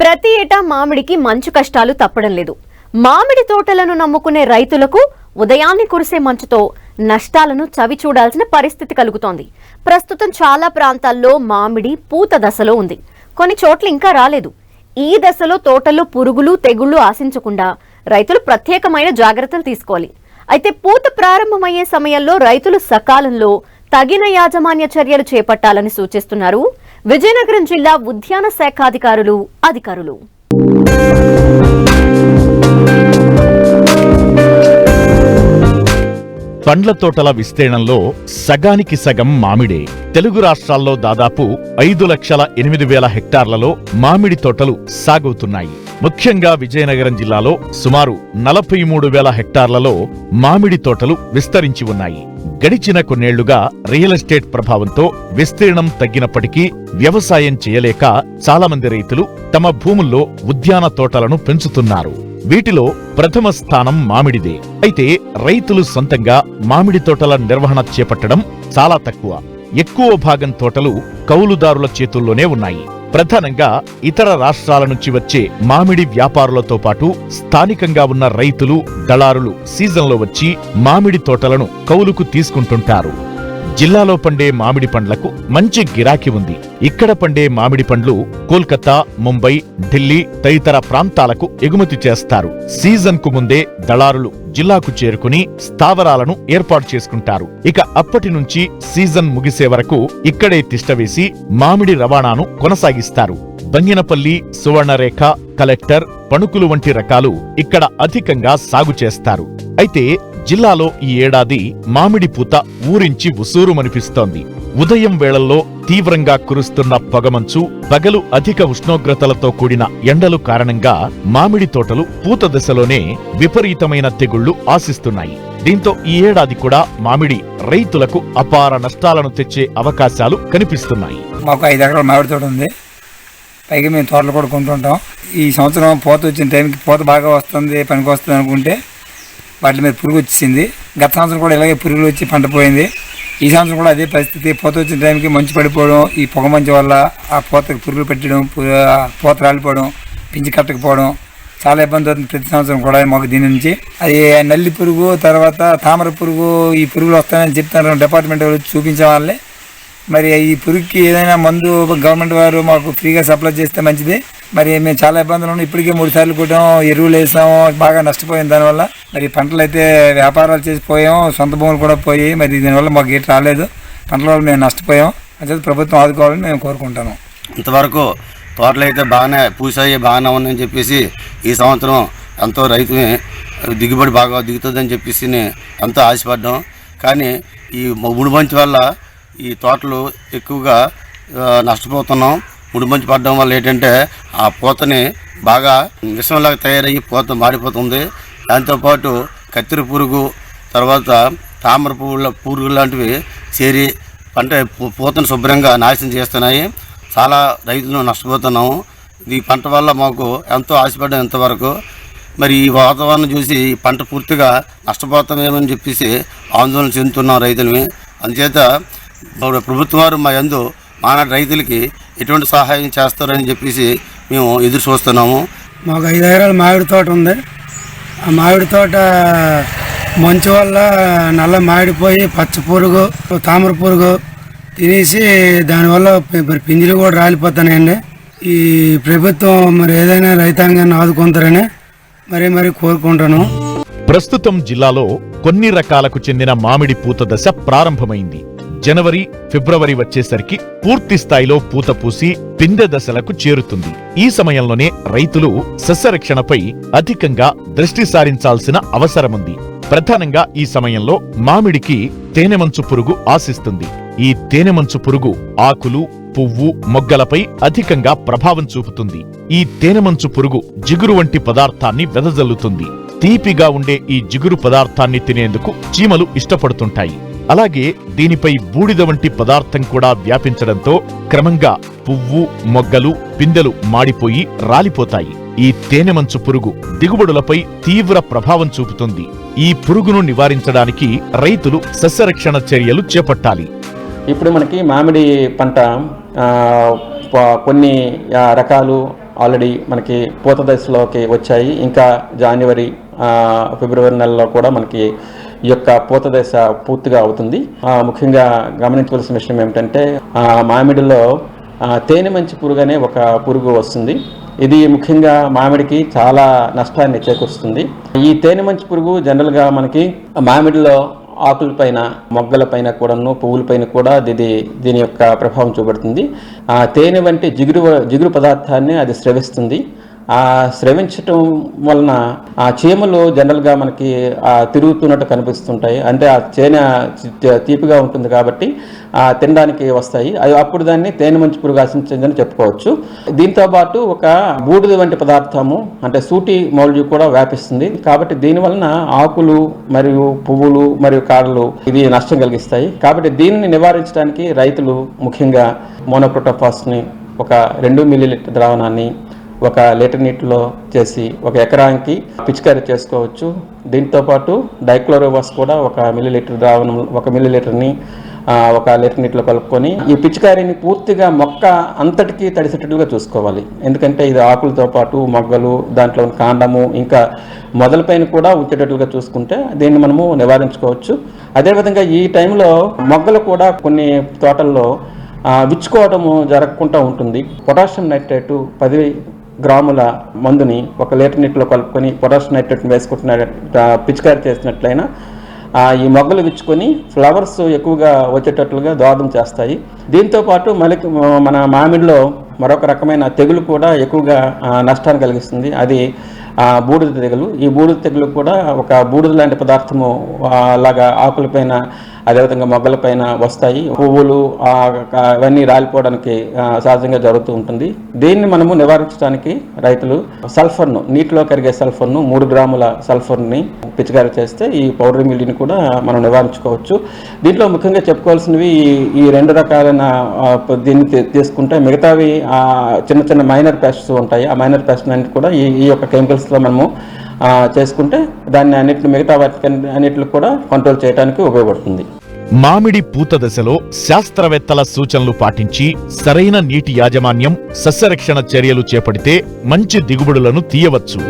ప్రతి ఏటా మామిడికి మంచు కష్టాలు తప్పడం లేదు. మామిడి తోటలను నమ్ముకునే రైతులకు ఉదయాన్నే కురిసే మంచుతో నష్టాలను చవి చూడాల్సిన పరిస్థితి కలుగుతోంది. ప్రస్తుతం చాలా ప్రాంతాల్లో మామిడి పూత దశలో ఉంది. కొన్ని చోట్ల ఇంకా రాలేదు. ఈ దశలో తోటల్లో పురుగులు తెగుళ్ళు ఆశించకుండా రైతులు ప్రత్యేకమైన జాగ్రత్తలు తీసుకోవాలి. అయితే పూత ప్రారంభమయ్యే సమయంలో రైతులు సకాలంలో తగిన యాజమాన్య చర్యలు చేపట్టాలని సూచిస్తున్నారు. విజయనగరం జిల్లా ఉద్యాన శాఖాధికారులు అధికారులు. పండ్ల తోటల విస్తీర్ణంలో సగానికి సగం మామిడే. తెలుగు రాష్ట్రాల్లో దాదాపు ఐదు లక్షల ఎనిమిది వేల హెక్టార్లలో మామిడి తోటలు సాగవుతున్నాయి. ముఖ్యంగా విజయనగరం జిల్లాలో సుమారు నలభై మూడు వేల హెక్టార్లలో మామిడి తోటలు విస్తరించి ఉన్నాయి. గడిచిన కొన్నేళ్ళుగా రియల్ ఎస్టేట్ ప్రభావంతో విస్తీర్ణం తగ్గినప్పటికీ వ్యవసాయం చేయలేక చాలామంది రైతులు తమ భూముల్లో ఉద్యాన తోటలను పెంచుతున్నారు. వీటిలో ప్రథమ స్థానం మామిడిదే. అయితే రైతులు సొంతంగా మామిడి తోటల నిర్వహణ చేపట్టడం చాలా తక్కువ. ఎక్కువ భాగం తోటలు కౌలుదారుల చేతుల్లోనే ఉన్నాయి. ప్రధానంగా ఇతర రాష్ట్రాల నుంచి వచ్చే మామిడి వ్యాపారులతో పాటు స్థానికంగా ఉన్న రైతులు దళారులు సీజన్లో వచ్చి మామిడి తోటలను కౌలుకు తీసుకుంటుంటారు. జిల్లాలో పండే మామిడి పండ్లకు మంచి గిరాకీ ఉంది. ఇక్కడ పండే మామిడి పండ్లు కోల్కతా ముంబై ఢిల్లీ తదితర ప్రాంతాలకు ఎగుమతి చేస్తారు. సీజన్కు ముందే దళారులు జిల్లాకు చేరుకుని స్థావరాలను ఏర్పాటు చేసుకుంటారు. ఇక అప్పటి నుంచి సీజన్ ముగిసే వరకు ఇక్కడే తిష్టవేసి మామిడి రవాణాను కొనసాగిస్తారు. బంగినపల్లి సువర్ణరేఖ కలెక్టర్ పణుకులు వంటి రకాలు ఇక్కడ అధికంగా సాగు చేస్తారు. అయితే జిల్లాలో ఈ ఏడాది మామిడి పూత ఊరించి ఉసూరుమనిపిస్తోంది. ఉదయం వేళల్లో తీవ్రంగా కురుస్తున్న పొగమంచు పగలు అధిక ఉష్ణోగ్రతలతో కూడిన ఎండలు కారణంగా మామిడి తోటలు పూత దశలోనే విపరీతమైన తెగుళ్ళు ఆశిస్తున్నాయి. దీంతో ఈ ఏడాది కూడా మామిడి రైతులకు అపార నష్టాలను తెచ్చే అవకాశాలు కనిపిస్తున్నాయి. మాకు ఐదు ఎకరాల మామిడి తోట ఉంది. పైగా మేము తోటలు కూడా కొంటుంటాం. ఈ సంవత్సరం పూత వచ్చిన టైంకి పూత బాగా వస్తుంది పనికి వస్తుంది అనుకుంటే వాటి మీద పురుగు వచ్చింది. గత సంవత్సరం కూడా ఇలాగే పురుగులు వచ్చి పంట పోయింది. ఈ సంవత్సరం కూడా అదే పరిస్థితి. పూత వచ్చిన టైంకి మంచు పడిపోవడం ఈ పొగ మంచు వల్ల ఆ పోతకు పురుగులు పెట్టడం పోత పూత రాలిపోవడం పించి కట్టకపోవడం చాలా ఇబ్బంది అవుతుంది ప్రతి సంవత్సరం కూడా మాకు దీని నుంచి. అది నల్లి పురుగు తర్వాత తామర పురుగు ఈ పురుగులు వస్తాయని చెప్తున్నారు డిపార్ట్మెంట్ వాళ్ళు చూపించే వాళ్ళే. మరి ఈ పురుగుకి ఏదైనా మందు గవర్నమెంట్ వారు మాకు ఫ్రీగా సప్లై చేస్తే మంచిది. మరి మేము చాలా ఇబ్బందులు ఉన్నాం. ఇప్పటికే మూడు సార్లు కొట్టాం ఎరువులు వేసాము బాగా నష్టపోయింది దానివల్ల. మరి పంటలు అయితే వ్యాపారాలు చేసి పోయాం సొంత భూములు కూడా పోయి మరి దీనివల్ల మాకు ఏటి రాలేదు. పంటల వల్ల మేము నష్టపోయాం. అంతే ప్రభుత్వం ఆదుకోవాలని మేము కోరుకుంటాము ఇంతవరకు తోటలు అయితే బాగానే పూసాయి బాగానే ఉన్నాయని చెప్పేసి ఈ సంవత్సరం ఎంతో రైతు దిగుబడి బాగా దిగుతుందని చెప్పేసి ఎంతో ఆశపడ్డాం. కానీ ఈ ముడిమంచి వల్ల ఈ తోటలు ఎక్కువగా నష్టపోతున్నాం. ముడిమంచి పడడం వల్ల ఏంటంటే ఆ పూతని బాగా విషంలాగా తయారయ్యి పూత మాడిపోతుంది. దాంతోపాటు కత్తిరి పురుగు తర్వాత తామర పువ్వుల పురుగు లాంటివి చేరి పంట పూ- పూతను శుభ్రంగా నాశనం చేస్తున్నాయి. చాలా రైతులు నష్టపోతున్నాము ఈ పంట వల్ల మాకు ఎంతో ఆశపడ్డాం ఇంతవరకు. మరి ఈ వాతావరణం చూసి ఈ పంట పూర్తిగా నష్టపోతామేమని చెప్పేసి ఆందోళన చెందుతున్నాం రైతులని. అందుచేత ఇప్పుడు ప్రభుత్వం వారు మా యందు మానాటి రైతులకి ఎటువంటి సహాయం చేస్తారని చెప్పేసి మేము ఎదురు చూస్తున్నాము. మాకు ఐదు ఎకరాల మామిడి తోట ఉంది. ఆ మామిడి తోట మంచు వల్ల నల్ల మాడిపోయి పచ్చ పురుగు తామర పురుగు తినేసి దానివల్ల మరి పింజలు కూడా రాలిపోతున్నాయండి. ఈ ప్రభుత్వం మరి ఏదైనా రైతాంగాన్ని ఆదుకుంటారని మరి మరి కోరుకుంటాను ప్రస్తుతం జిల్లాలో కొన్ని రకాలకు చెందిన మామిడి పూత దశ ప్రారంభమైంది. జనవరి ఫిబ్రవరి వచ్చేసరికి పూర్తి స్థాయిలో పూత పూసి పిందె దశలకు చేరుతుంది. ఈ సమయంలోనే రైతులు సస్యరక్షణపై అధికంగా దృష్టి సారించాల్సిన అవసరముంది. ప్రధానంగా ఈ సమయంలో మామిడికి తేనెమంచు పురుగు ఆశిస్తుంది. ఈ తేనెమంచు పురుగు ఆకులు పువ్వు మొగ్గలపై అధికంగా ప్రభావం చూపుతుంది. ఈ తేనెమంచు పురుగు జిగురు వంటి పదార్థాన్ని వెదజల్లుతుంది. తీపిగా ఉండే ఈ జిగురు పదార్థాన్ని తినేందుకు చీమలు ఇష్టపడుతుంటాయి. అలాగే దీనిపై బూడిద వంటి పదార్థం కూడా వ్యాపించడంతో క్రమంగా పువ్వు మొగ్గలు పిందెలు మాడిపోయి రాలిపోతాయి. ఈ తేనెమంచు పురుగు దిగుబడులపై తీవ్ర ప్రభావం చూపుతుంది. ఈ పురుగును నివారించడానికి రైతులు సస్యరక్షణ చర్యలు చేపట్టాలి. ఇప్పుడు మనకి మామిడి పంట కొన్ని రకాలు ఆల్రెడీ మనకి పూత దశలోకి వచ్చాయి. ఇంకా జనవరి ఫిబ్రవరి నెలలో కూడా మనకి ఈ యొక్క పూత దశ పూర్తిగా అవుతుంది. ఆ, ముఖ్యంగా గమనించవలసిన విషయం ఏమిటంటే ఆ, మామిడిలో తేనె మంచి పురుగు అనే ఒక పురుగు వస్తుంది. ఇది ముఖ్యంగా మామిడికి చాలా నష్టాన్ని చేకూరుస్తుంది. ఈ తేనె మంచి పురుగు జనరల్గా మనకి మామిడిలో ఆకులపైన మొగ్గలపైన కూడాను పువ్వులపైన కూడా ఇది దీని యొక్క ప్రభావం చూపెడుతుంది. ఆ తేనె వంటి జిగురు జిగురు పదార్థాన్ని అది స్రవిస్తుంది. ఆ స్రవించటం వలన ఆ చీమలు జనరల్గా మనకి ఆ తిరుగుతున్నట్టు కనిపిస్తుంటాయి. అంటే ఆ చేన తీపిగా ఉంటుంది కాబట్టి ఆ తినడానికి వస్తాయి. అవి అప్పుడు దాన్ని తేనె మంచి పురుగు ఆశించిందని చెప్పుకోవచ్చు. దీంతో పాటు ఒక బూడిద వంటి పదార్థము అంటే సూటి మౌల్యు కూడా వ్యాపిస్తుంది. కాబట్టి దీని వలన ఆకులు మరియు పువ్వులు మరియు కాడలు ఇది నష్టం కలిగిస్తాయి. కాబట్టి దీనిని నివారించడానికి రైతులు ముఖ్యంగా మోనోక్రోటోఫాస్ని ఒక రెండు మిల్లీ లీటర్ ద్రావణాన్ని ఒక లీటర్ నీటిలో చేసి ఒక ఎకరానికి పిచికారీ చేసుకోవచ్చు. దీంతో పాటు డైక్లోరోవాస్ కూడా ఒక మిల్లీ లీటర్ ద్రావణం ఒక మిల్లీ లీటర్ని ఒక లీటర్ నీటిలో కలుపుకొని ఈ పిచికారీని పూర్తిగా మొక్క అంతటికీ తడిసేటట్లుగా చూసుకోవాలి. ఎందుకంటే ఇది ఆకులతో పాటు మొగ్గలు దాంట్లో ఉన్న కాండము ఇంకా మొదలపైన కూడా ఉంచేటట్లుగా చూసుకుంటే దీన్ని మనము నివారించుకోవచ్చు. అదేవిధంగా ఈ టైంలో మొగ్గలు కూడా కొన్ని తోటల్లో విచ్చుకోవడము జరగకుండా ఉంటుంది. పొటాషియం నైట్రేటు పది గ్రాముల మందుని ఒక లీటర్ నీటిలో కలుపుకొని పొటాషియం నైట్రేట్ని వేసుకుంటున్న పిచికారి చేసినట్లయినా ఈ మొగ్గలు విచ్చుకొని ఫ్లవర్స్ ఎక్కువగా వచ్చేటట్లుగా దోహదం చేస్తాయి. దీంతో పాటు మన మామిడిలో మరొక రకమైన తెగులు కూడా ఎక్కువగా నష్టాన్ని కలిగిస్తుంది. అది ఆ, బూడిద తెగులు. ఈ బూడిద తెగులు కూడా ఒక బూడిద లాంటి పదార్థము అలాగా ఆకులపైన అదేవిధంగా మొగ్గలపైన వస్తాయి. పువ్వులు అవన్నీ రాలిపోవడానికి సహజంగా జరుగుతూ ఉంటుంది. దీన్ని మనము నివారించడానికి రైతులు సల్ఫర్ను నీటిలో కరిగే సల్ఫర్ను మూడు గ్రాముల సల్ఫర్ని పిచికారీ చేస్తే ఈ పౌడర్ మిల్లిని కూడా మనం నివారించుకోవచ్చు. దీంట్లో ముఖ్యంగా చెప్పుకోవాల్సినవి ఈ- ఈ రెండు రకాలైన దీన్ని తీసుకుంటే మిగతావి చిన్న చిన్న మైనర్ పెస్ట్స్ ఉంటాయి. ఆ మైనర్ పెస్ట్ అన్నిటి కూడా ఈ ఈ యొక్క ప్రాసెస్లో మనము చేసుకుంటే దాన్ని అన్నిటిని మిగతా వాటి అన్నిటిని కూడా కంట్రోల్ చేయడానికి ఉపయోగపడుతుంది. మామిడి పూత దశలో శాస్త్రవేత్తల సూచనలు పాటించి సరైన నీటి యాజమాన్యం సస్యరక్షణ చర్యలు చేపడితే మంచి దిగుబడులను తీయవచ్చు.